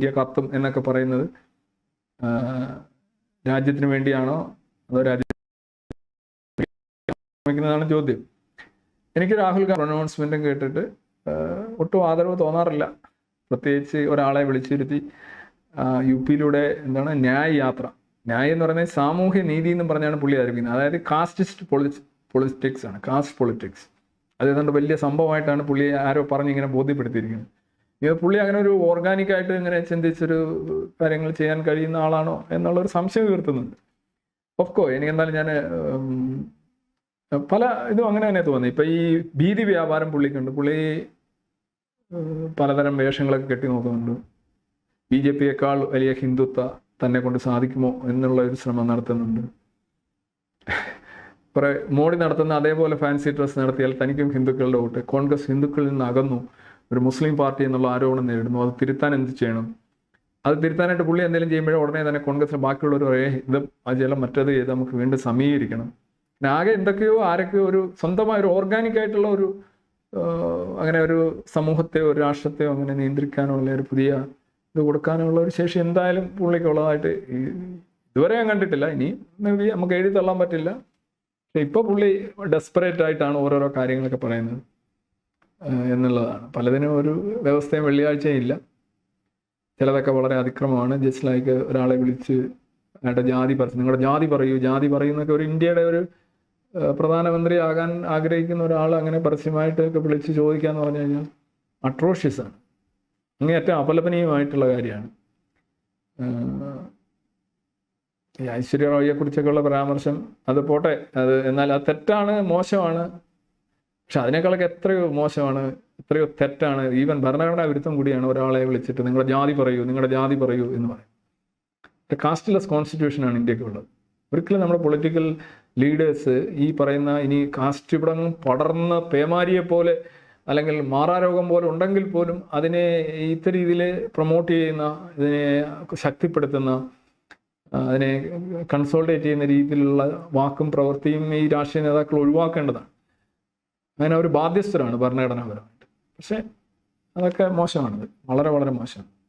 India കത്തും എന്നൊക്കെ പറയുന്നത് രാജ്യത്തിന് വേണ്ടിയാണോ അതോ രാജ്യത്തിനാണ് ചോദ്യം. എനിക്ക് രാഹുൽ ഗാന്ധി അനൗൺസ്മെന്റും കേട്ടിട്ട് ഒട്ടും ആദരവ് തോന്നാറില്ല. പ്രത്യേകിച്ച് ഒരാളെ വിളിച്ചിരുത്തി യു പിയിലൂടെ എന്താണ് ന്യായ യാത്ര ന്യായം എന്ന് പറയുന്നത് സാമൂഹ്യ നീതി എന്ന് പറഞ്ഞാണ് പുള്ളി ആരംഭിക്കുന്നത്. അതായത് കാസ്റ്റിസ്റ്റ് പൊളിറ്റിക്സ് ആണ് കാസ്റ്റ് പൊളിറ്റിക്സ്. അത് വലിയ സംഭവമായിട്ടാണ് പുള്ളി ആരോ പറഞ്ഞ് ഇങ്ങനെ ബോധ്യപ്പെടുത്തിയിരിക്കുന്നത്. പുള്ളി അങ്ങനെ ഒരു ഓർഗാനിക് ആയിട്ട് ഇങ്ങനെ ചിന്തിച്ചൊരു കാര്യങ്ങൾ ചെയ്യാൻ കഴിയുന്ന ആളാണോ എന്നുള്ളൊരു സംശയം ഉയർത്തുന്നുണ്ട്. ഒഫ്കോ എനിക്ക് എന്തായാലും ഞാൻ പല ഇതും അങ്ങനെ തന്നെ തോന്നി. ഇപ്പം ഈ ഭീതി വ്യാപാരം പുള്ളിക്കുണ്ട്. പുള്ളി പലതരം വേഷങ്ങളൊക്കെ കെട്ടി നോക്കുന്നുണ്ട്. ബി ജെ പിയേക്കാൾ വലിയ ഹിന്ദുത്വ തന്നെ കൊണ്ട് സാധിക്കുമോ എന്നുള്ള ഒരു ശ്രമം നടത്തുന്നുണ്ട്. കുറെ മോഡി നടത്തുന്ന അതേപോലെ ഫാൻസി ഡ്രസ് നടത്തിയാൽ തനിക്കും ഹിന്ദുക്കളുടെ വോട്ട്. കോൺഗ്രസ് ഹിന്ദുക്കളിൽ നിന്ന് അകന്നു. ഒരു മുസ്ലിം പാർട്ടി എന്നുള്ള ആരോപണം നേരിടുന്നു. അത് തിരുത്താൻ എന്ത് ചെയ്യണം? അത് തിരുത്താനായിട്ട് പുള്ളി എന്തെങ്കിലും ചെയ്യുമ്പോഴേ ഉടനെ തന്നെ കോൺഗ്രസ് ബാക്കിയുള്ളവർ പറയേ ഇത് ആ ജലം മറ്റത് ചെയ്ത് നമുക്ക് വീണ്ടും സമീകരിക്കണം. ആകെ എന്തൊക്കെയോ ആരൊക്കെയോ ഒരു സ്വന്തമായ ഒരു ഓർഗാനിക് ആയിട്ടുള്ള ഒരു അങ്ങനെ ഒരു സമൂഹത്തെയോ ഒരു രാഷ്ട്രത്തെയോ അങ്ങനെ നിയന്ത്രിക്കാനോ അല്ലെ ഒരു പുതിയ ഇത് കൊടുക്കാനുള്ള ഒരു ശേഷി എന്തായാലും പുള്ളിക്കുള്ളതായിട്ട് ഇതുവരെ ഞാൻ കണ്ടിട്ടില്ല. ഇനി മേ ബി നമുക്ക് എഴുതി തള്ളാൻ പറ്റില്ല. പക്ഷെ പുള്ളി ഡെസ്പറേറ്റ് ആയിട്ടാണ് ഓരോരോ കാര്യങ്ങളൊക്കെ പറയുന്നത്. എന്നുള്ളതാണ്. പലതിനും ഒരു വ്യവസ്ഥയും വെള്ളിയാഴ്ചയും ഇല്ല. ചിലതൊക്കെ വളരെ അതിക്രമമാണ്. ജസ്റ്റ് ലൈക്ക് ഒരാളെ വിളിച്ച് അയാളുടെ ജാതി പറ നിങ്ങളുടെ ജാതി പറയൂ ജാതി പറയുന്നൊക്കെ ഒരു ഇന്ത്യയുടെ ഒരു പ്രധാനമന്ത്രി ആകാൻ ആഗ്രഹിക്കുന്ന ഒരാൾ അങ്ങനെ പരസ്യമായിട്ടൊക്കെ വിളിച്ച് ചോദിക്കാന്ന് പറഞ്ഞു കഴിഞ്ഞാൽ അട്രോഷ്യസ് ആണ്. അങ്ങേയറ്റം അപലപനീയമായിട്ടുള്ള കാര്യമാണ്. ഈ ഐശ്വര്യ റായിയെ കുറിച്ചൊക്കെയുള്ള പരാമർശം അത് പോട്ടെ. അത് എന്നാൽ അത് തെറ്റാണ് മോശമാണ്. പക്ഷെ അതിനേക്കാളൊക്കെ എത്രയോ മോശമാണ് എത്രയോ തെറ്റാണ് ഈവൻ ഭരണഘടനാ വിരുദ്ധം കൂടിയാണ് ഒരാളെ വിളിച്ചിട്ട് നിങ്ങളുടെ ജാതി പറയൂ നിങ്ങളുടെ ജാതി പറയൂ എന്ന് പറയും കാസ്റ്റ്ലെസ് കോൺസ്റ്റിറ്റ്യൂഷനാണ് ഇന്ത്യക്കുള്ളത് ഒരിക്കലും നമ്മുടെ പൊളിറ്റിക്കൽ ലീഡേഴ്സ് ഈ പറയുന്ന ഇനി കാസ്റ്റ് ഇവിടെ പടർന്ന പേമാരിയെ പോലെ അല്ലെങ്കിൽ മാറാരോഗം പോലെ ഉണ്ടെങ്കിൽ പോലും അതിനെ ഇത്ത രീതിയിൽ പ്രൊമോട്ട് ചെയ്യുന്ന ഇതിനെ ശക്തിപ്പെടുത്തുന്ന അതിനെ കൺസോൾട്ടേറ്റ് ചെയ്യുന്ന രീതിയിലുള്ള വാക്കും പ്രവൃത്തിയും ഈ രാഷ്ട്രീയ നേതാക്കൾ ഒഴിവാക്കേണ്ടതാണ്. അങ്ങനെ അവർ ബാധ്യസ്ഥരാണ് ഭരണഘടനാപരമായിട്ട്. പക്ഷേ അതൊക്കെ മോശമാണത്. വളരെ വളരെ മോശമാണ്.